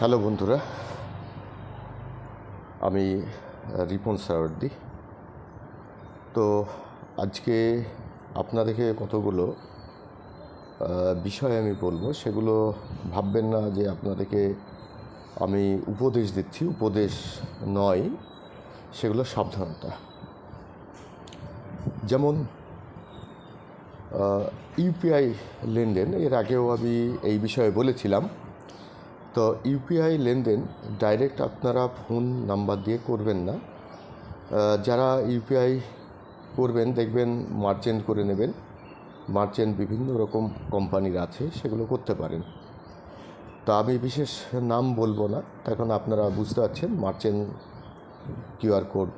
Hello বন্ধুরা, আমি রিপন সারওয়ার্দি তো আজকে আপনাদেরকে কতগুলো বিষয় আমি বলব, সেগুলো ভাববেন না যে আপনাদেরকে আমি উপদেশ দিচ্ছি। উপদেশ নয়, সেগুলো সাবধানতা। যেমন ইউপিআই লেনদেন, এর আগেও আমি এই বিষয়ে বলেছিলাম। তো ইউপিআই লেনদেন ডাইরেক্ট আপনারা ফোন নাম্বার দিয়ে করবেন না। যারা ইউপিআই করবেন, দেখবেন মার্চেন্ট করে নেবেন। মার্চেন্ট বিভিন্ন রকম কোম্পানির আছে, সেগুলো করতে পারেন। তা আমি বিশেষ নাম বলব না, এখন আপনারা বুঝতে পারছেন মার্চেন্ট কিউআর কোড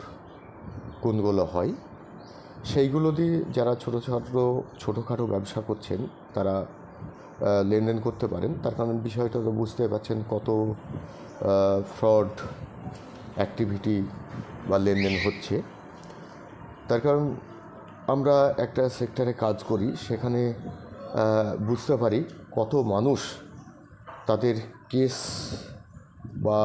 কোনগুলো হয়। সেইগুলো দিয়ে যারা ছোটো ছোটো, ছোটোখাটো ব্যবসা করছেন, তারা লেনদেন করতে পারেন। তার কারণ বিষয়টা তো বুঝতে পারছেন কত ফ্রড অ্যাক্টিভিটি বা লেনদেন হচ্ছে। তার কারণ আমরা একটা সেক্টরে কাজ করি, সেখানে বুঝতে পারি কত মানুষ তাদের কেস বা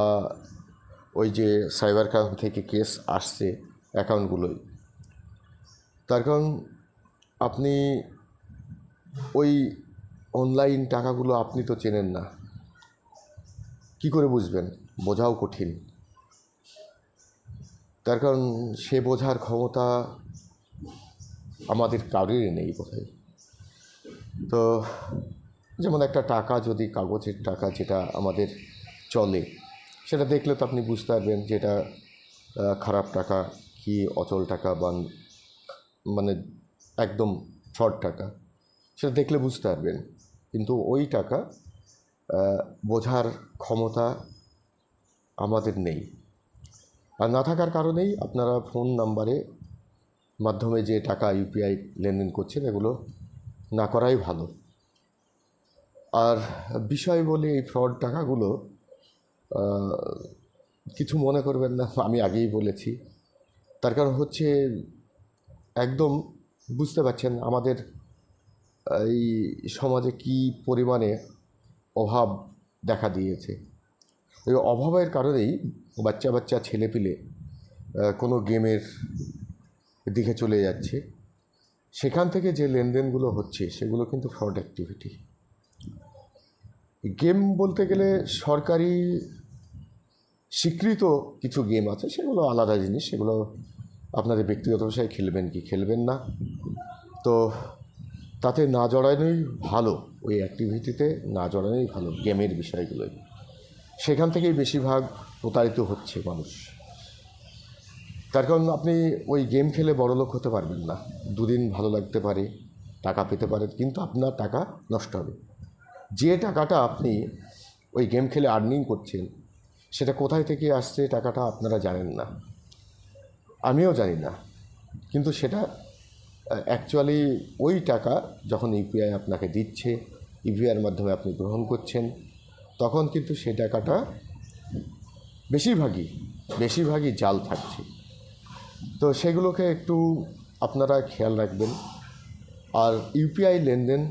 ওই যে সাইবার ক্রাইম থেকে কেস আসছে অ্যাকাউন্টগুলোই তার কারণ আপনি ওই অনলাইন টাকাগুলো আপনি তো চেনেন না। কি করে বুঝবেন? বোঝাও কঠিন। তার কারণ সে বোঝার ক্ষমতা আমাদের কারোরই নেই বোধহয়। তো যেমন একটা টাকা যদি কাগজের টাকা যেটা আমাদের চলে, সেটা দেখলে তো আপনি বুঝতে পারবেন যেটা খারাপ টাকা কি অচল টাকা বা মানে একদম ফ্রড টাকা। সেটা দেখলে বুঝতে পারবেন। কিন্তু ওই টাকা বোঝার ক্ষমতা আমাদের নেই। আর না থাকার কারণেই আপনারা ফোন নাম্বারে মাধ্যমে যে টাকা ইউপিআই লেনদেন করছেন, এগুলো না করাই ভালো। আর বিষয় বলে, এই ফ্রড টাকাগুলো কিছু মনে করবেন না, আমি আগেই বলেছি। তার কারণ হচ্ছে, একদম বুঝতে পারছেন, আমাদের এই সমাজে কি পরিমাণে অভাব দেখা দিয়েছে? এই অভাবের কারণেই বাচ্চা বাচ্চা ছেলেপিলে কোনো গেমের দিকে চলে যাচ্ছে। সেখান থেকে যে লেনদেনগুলো হচ্ছে, সেগুলো কিন্তু ফ্রড অ্যাক্টিভিটি গেম বলতে গেলে সরকারি স্বীকৃত কিছু গেম আছে, সেগুলো আলাদা জিনিস, সেগুলো আপনাদের ব্যক্তিগত বিষয়ে খেলবেন কি খেলবেন না। তো তাতে না জড়ানোই ভালো, ওই অ্যাক্টিভিটিতে না জড়ানোই ভালো গেমের বিষয়গুলোই। সেখান থেকেই বেশিরভাগ প্রতারিত হচ্ছে মানুষ। তার কারণ আপনি ওই গেম খেলে বড়লোক হতে পারবেন না। দুদিন ভালো লাগতে পারে, টাকা পেতে পারেন কিন্তু আপনার টাকা নষ্ট হবে। যে টাকাটা আপনি ওই গেম খেলে আর্নিং করছেন, সেটা কোথায় থেকে আসছে, টাকাটা আপনারা জানেন না। আমিও জানি না। কিন্তু সেটা অ্যাকচুয়ালি ওই টাকা যখন ইউপিআই আপনাকে দিচ্ছে ইউপিআইয়ের মাধ্যমে আপনি গ্রহণ করছেন, তখন কিন্তু সেই টাকাটা বেশিরভাগই বেশিরভাগই জাল থাকছে। তো সেগুলোকে একটু আপনারা খেয়াল রাখবেন। আর ইউপিআই লেনদেন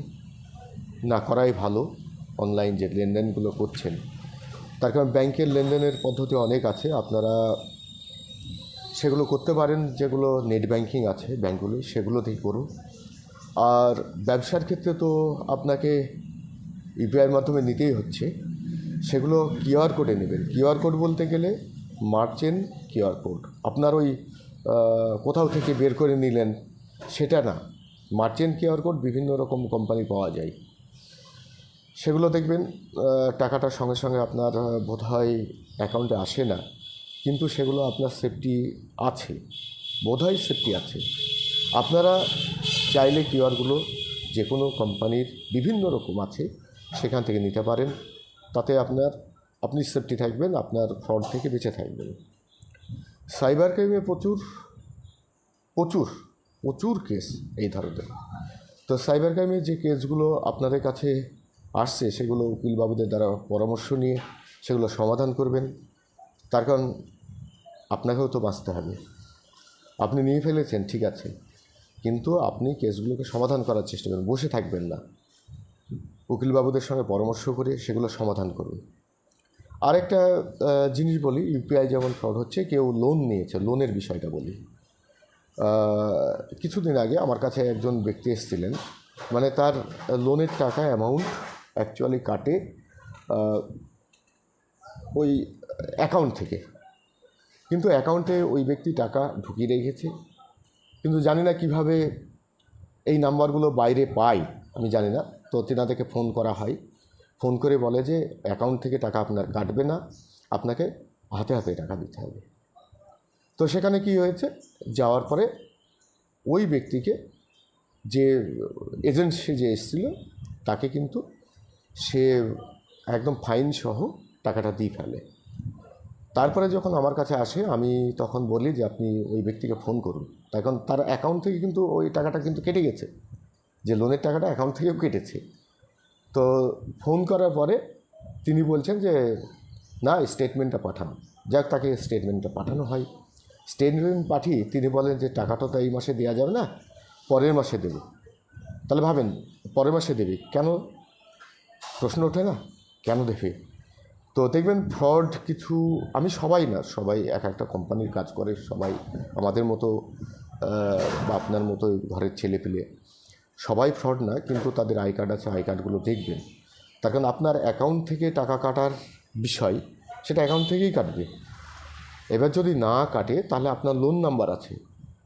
না করাই ভালো, অনলাইন যে লেনদেনগুলো করছেন, তার কারণ ব্যাংকের লেনদেনের পদ্ধতি অনেক আছে, আপনারা সেগুলো করতে পারেন, যেগুলো নেট ব্যাংকিং আছে ব্যাঙ্কগুলো সেগুলোতেই করুন। আর ব্যবসার ক্ষেত্রে তো আপনাকে ইউপিআইয়ের মাধ্যমে নিতেই হচ্ছে। সেগুলো কিউআর কোডে নেবেন। কিউআর কোড বলতে গেলে মার্চেন কিউআর কোড। আপনার ওই কোথাও থেকে বের করে নিলেন, সেটা না। মার্চেন্ট কিউআর কোড বিভিন্ন রকম কোম্পানি পাওয়া যায়। সেগুলো দেখবেন টাকাটা সঙ্গে সঙ্গে আপনার বোধহয় অ্যাকাউন্টে আসে না। কিন্তু সেগুলো আপনার সেফটি আছে, বোধহয় সেফটি আছে। আপনারা চাইলে কিউআরগুলো যে কোনো কোম্পানির বিভিন্ন রকম আছে, সেখান থেকে নিতে পারেন। তাতে আপনার, আপনি সেফটি থাকবেন, আপনার ফ্রড থেকে বেঁচে থাকবেন। সাইবার ক্রাইমে প্রচুর প্রচুর প্রচুর কেস এই ধরনের। তো সাইবার ক্রাইমের যে কেসগুলো আপনাদের কাছে আসছে, সেগুলো উকিলবাবুদের দ্বারা পরামর্শ নিয়ে সেগুলো সমাধান করবেন। তার কারণ আপনাকেও তো বাঁচতে হবে। আপনি নিয়ে ফেলেছেন, ঠিক আছে। কিন্তু আপনি কেসগুলোকে সমাধান করার চেষ্টা করুন, বসে থাকবেন না। উকিলবাবুদের সঙ্গে পরামর্শ করে সেগুলো সমাধান করুন। আরেকটা জিনিস বলি ইউপিআই যেমন ফ্রড হচ্ছে, কেউ লোন নিয়েছে লোনের বিষয়টা বলি। কিছুদিন আগে আমার কাছে একজন ব্যক্তি এসেছিলেন মানে তার লোনের টাকা অ্যামাউন্ট অ্যাকচুয়ালি কাটে ওই অ্যাকাউন্ট থেকে। কিন্তু অ্যাকাউন্টে ওই ব্যক্তি টাকা ঢুকিয়ে রেখেছে। কিন্তু জানি না কীভাবে এই নাম্বারগুলো বাইরে পাই আমি জানি না। তো তেনাদেরকে ফোন করা হয়। ফোন করে বলে যে, অ্যাকাউন্ট থেকে টাকা আপনার কাটবে না, আপনাকে হাতে হাতে টাকা দিতে হবে। তো সেখানে কি হয়েছে? যাওয়ার পরে ওই ব্যক্তিকে যে এজেন্ট সে যে এসেছিল, তাকে কিন্তু সে একদম ফাইন সহ টাকাটা দিয়ে ফেলে। তারপরে যখন আমার কাছে আসে, আমি তখন বলি যে, আপনি ওই ব্যক্তিকে ফোন করুন। তখন তার অ্যাকাউন্ট থেকে কিন্তু ওই টাকাটা কিন্তু কেটে গেছে। যে লোনের টাকাটা অ্যাকাউন্ট থেকেও কেটেছে। তো ফোন করার পরে তিনি বলছেন যে, না স্টেটমেন্টটা পাঠান। যাক, তাকে স্টেটমেন্টটা পাঠানো হয়। স্টেটমেন্ট পাঠিয়ে তিনি বলেন যে, টাকাটা তো এই মাসে দেওয়া যাবে না, পরের মাসে দেবে। তাহলে ভাবেন, পরের মাসে দেবে। কেন? প্রশ্ন ওঠে না। কেন দেবে? তো দেখবেন ফ্রড কিছু, আমি সবাই না, সবাই এক একটা কোম্পানির কাজ করে, সবাই আমাদের মতো বা আপনার মতো ঘরের ছেলে পেলে সবাই ফ্রড না, কিন্তু তাদের আই কার্ড আছে, আই কার্ডগুলো দেখবেন। তার কারণ আপনার অ্যাকাউন্ট থেকে টাকা কাটার বিষয়, সেটা অ্যাকাউন্ট থেকেই কাটবে। এবার যদি না কাটে, তাহলে আপনার লোন নাম্বার আছে।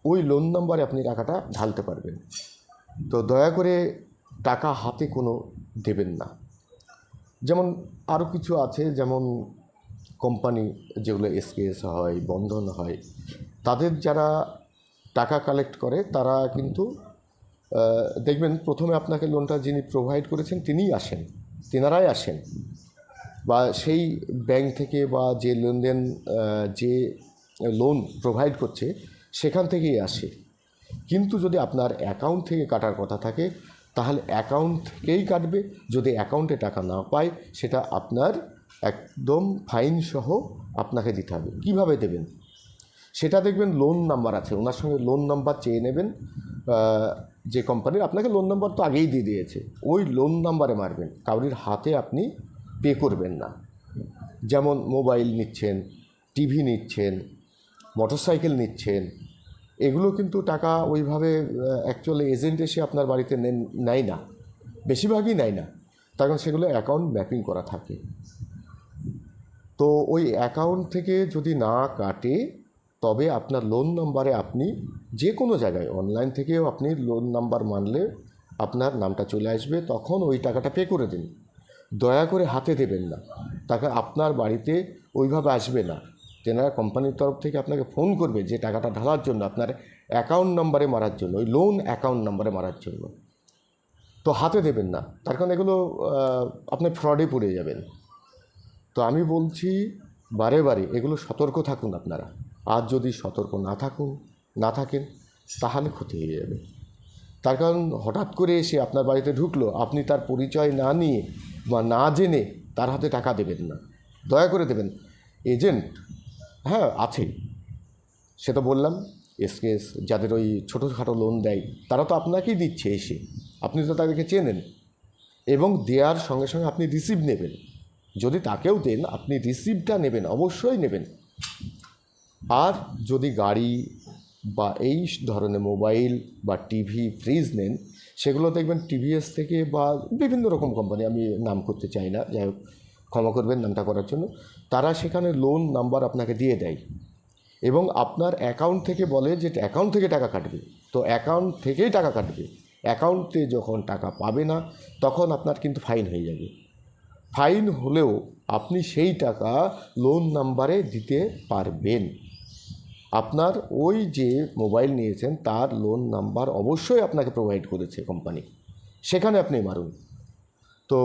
ওই লোন নাম্বারে আপনি টাকাটা ঢালতে পারবেন। তো দয়া করে টাকা হাতে কোনো দেবেন না। যেমন আরও কিছু আছে, যেমন কোম্পানি যেগুলো এসকেএস হয়, বন্ধন হয়, তাদের যারা টাকা কালেক্ট করে, তারা কিন্তু দেখবেন প্রথমে আপনাকে লোনটা যিনি প্রোভাইড করেছেন, তিনিই আসেন, তেনারাই আসেন। বা সেই ব্যাংক থেকে বা যে লেনদেন যে লোন প্রোভাইড করছে, সেখান থেকেই আসে। কিন্তু যদি আপনার অ্যাকাউন্ট থেকে কাটার কথা থাকে তাহলে অ্যাকাউন্ট থেকেই কাটবে? যদি অ্যাকাউন্টে টাকা না পায়, সেটা আপনার একদম ফাইন সহ আপনাকে দিতে হবে। কীভাবে দেবেন? সেটা দেখবেন লোন নাম্বার আছে। ওনার সঙ্গে লোন নাম্বার চেয়ে নেবেন। যে কোম্পানির আপনাকে লোন নাম্বার তো আগেই দিয়ে দিয়েছে। ওই লোন নাম্বারে মারবেন। কাউরির হাতে আপনি পে করবেন না। যেমন মোবাইল নিচ্ছেন টিভি নিচ্ছেন মোটরসাইকেল নিচ্ছেন এগুলো কিন্তু টাকা ওইভাবে অ্যাকচুয়ালি এজেন্ট এসে আপনার বাড়িতে নেয় না। বেশিরভাগই নেয় না। তার কারণ সেগুলো অ্যাকাউন্ট ম্যাপিং করা থাকে। তো ওই অ্যাকাউন্ট থেকে যদি না কাটে, তবে আপনার লোন নাম্বারে আপনি যে কোনো জায়গায় অনলাইন থেকেও আপনি লোন নাম্বার মানলে আপনার নামটা চলে আসবে, তখন ওই টাকাটা পে করে দিন। দয়া করে হাতে দেবেন না। টাকা আপনার বাড়িতে ওইভাবে আসবে না। তেনারা কোম্পানির তরফ থেকে আপনাকে ফোন করবে যে টাকাটা ঢালার জন্য, আপনার অ্যাকাউন্ট নাম্বারে মারার জন্য, ওই লোন অ্যাকাউন্ট নাম্বারে মারার জন্য। তো হাতে দেবেন না, তার কারণ এগুলো আপনি ফ্রডে পড়ে যাবেন। তো আমি বলছি, বারে বারে এগুলো সতর্ক থাকুন আপনারা। আর যদি সতর্ক না থাকুন, না থাকেন, তাহলে ক্ষতি হয়ে যাবে। তার কারণ হঠাৎ করে এসে আপনার বাড়িতে ঢুকলো, আপনি তার পরিচয় না নিয়ে বা না জেনে তার হাতে টাকা দেবেন না। দয়া করে দেবেন। এজেন্ট হ্যাঁ আছে। সে তো বললাম এসকেএস যাদের ওই ছোটোখাটো লোন দেয়, তারা তো আপনাকেই দিচ্ছে এসে। আপনি তো তাদেরকে চেনেন। এবং দেওয়ার সঙ্গে সঙ্গে আপনি রিসিভ নেবেন। যদি তাকেও দেন, আপনি রিসিভটা নেবেন, অবশ্যই নেবেন। আর যদি গাড়ি বা এই ধরনের মোবাইল বা টিভি ফ্রিজ নেন, সেগুলো দেখবেন টিভিএস থেকে বা বিভিন্ন রকম কোম্পানি আমি নাম করতে চাই না, যাই হোক। ক্ষমা করবেন নামটা করার জন্য। তারা সেখানে লোন নাম্বার আপনাকে দিয়ে দেয় এবং আপনার অ্যাকাউন্ট থেকে বলে যে অ্যাকাউন্ট থেকে টাকা কাটবে। তো অ্যাকাউন্ট থেকেই টাকা কাটবে। অ্যাকাউন্টে যখন টাকা পাবে না, তখন আপনার কিন্তু ফাইন হয়ে যাবে। ফাইন হলেও আপনি সেই টাকা লোন নাম্বারে দিতে পারবেন। আপনার ওই যে মোবাইল নিয়েছেন, তার লোন নাম্বার অবশ্যই আপনাকে প্রোভাইড করেছে কোম্পানি সেখানে আপনি মারুন। তো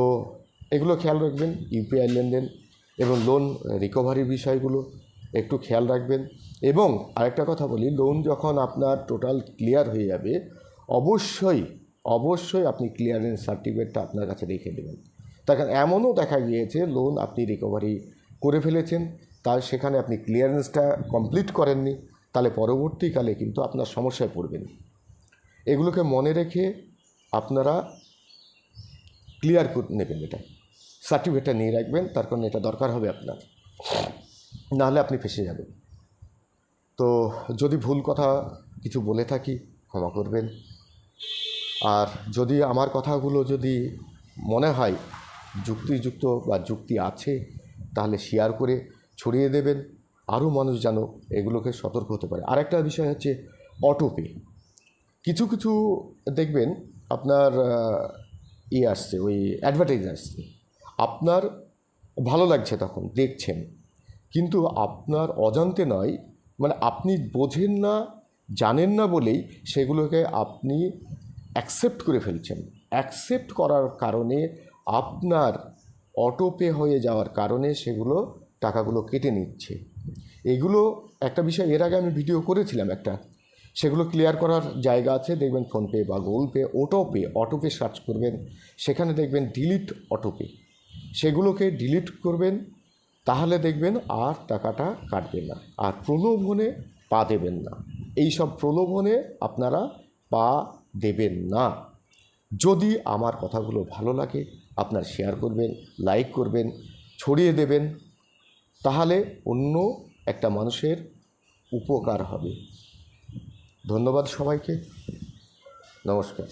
এগুলো খেয়াল রাখবেন ইউপিআই লেনদেন এবং লোন রিকভারির বিষয়গুলো একটু খেয়াল রাখবেন। এবং আরেকটা কথা বলি লোন যখন আপনার টোটাল ক্লিয়ার হয়ে যাবে, অবশ্যই অবশ্যই আপনি ক্লিয়ারেন্স সার্টিফিকেটটা আপনার কাছে রেখে দেবেন। তার কারণ এমনও দেখা গিয়েছে লোন আপনি রিকভারি করে ফেলেছেন, তার সেখানে আপনি ক্লিয়ারেন্সটা কমপ্লিট করেননি, তাহলে পরবর্তীকালে কিন্তু আপনার সমস্যায় পড়বেন। এগুলোকে মনে রেখে আপনারা ক্লিয়ার করে নেবেন এটা। সার্টিফিকেটটা নিয়ে রাখবেন, তার কারণে এটা দরকার হবে আপনার। নাহলে আপনি ফেসে যাবেন। তো যদি ভুল কথা কিছু বলে থাকি, ক্ষমা করবেন। আর যদি আমার কথাগুলো যদি মনে হয় যুক্তিযুক্ত বা যুক্তি আছে, তাহলে শেয়ার করে ছড়িয়ে দেবেন। আরও মানুষ যেন এগুলোকে সতর্ক হতে পারে। আরেকটা বিষয় হচ্ছে অটোপে। কিছু কিছু দেখবেন আপনার ই আসছে, ওই অ্যাডভার্টাইজ আসছে আপনার ভালো লাগছে তখন, দেখছেন। কিন্তু আপনার অজান্তে নয় মানে আপনি বোঝেন না, জানেন না বলেই সেগুলোকে আপনি অ্যাকসেপ্ট করে ফেলছেন। অ্যাকসেপ্ট করার কারণে আপনার অটোপে হয়ে যাওয়ার কারণে সেগুলো টাকাগুলো কেটে নিচ্ছে। এগুলো একটা বিষয়, এর আগে আমি ভিডিও করেছিলাম একটা। সেগুলো ক্লিয়ার করার জায়গা আছে, দেখবেন ফোনপে বা Google Pay autopay autopay search করবেন। সেখানে দেখবেন ডিলিট অটোপে সেগুলোকে ডিলিট করবেন, তাহলে দেখবেন আর টাকাটা কাটবে না, আর প্রলোভনে পা দেবেন না। এই সব প্রলোভনে আপনারা পা দেবেন না। যদি আমার কথাগুলো ভালো লাগে, আপনার শেয়ার করবেন লাইক করবেন, ছড়িয়ে দেবেন, তাহলে অন্য একটা মানুষের উপকার হবে। ধন্যবাদ সবাইকে। নমস্কার।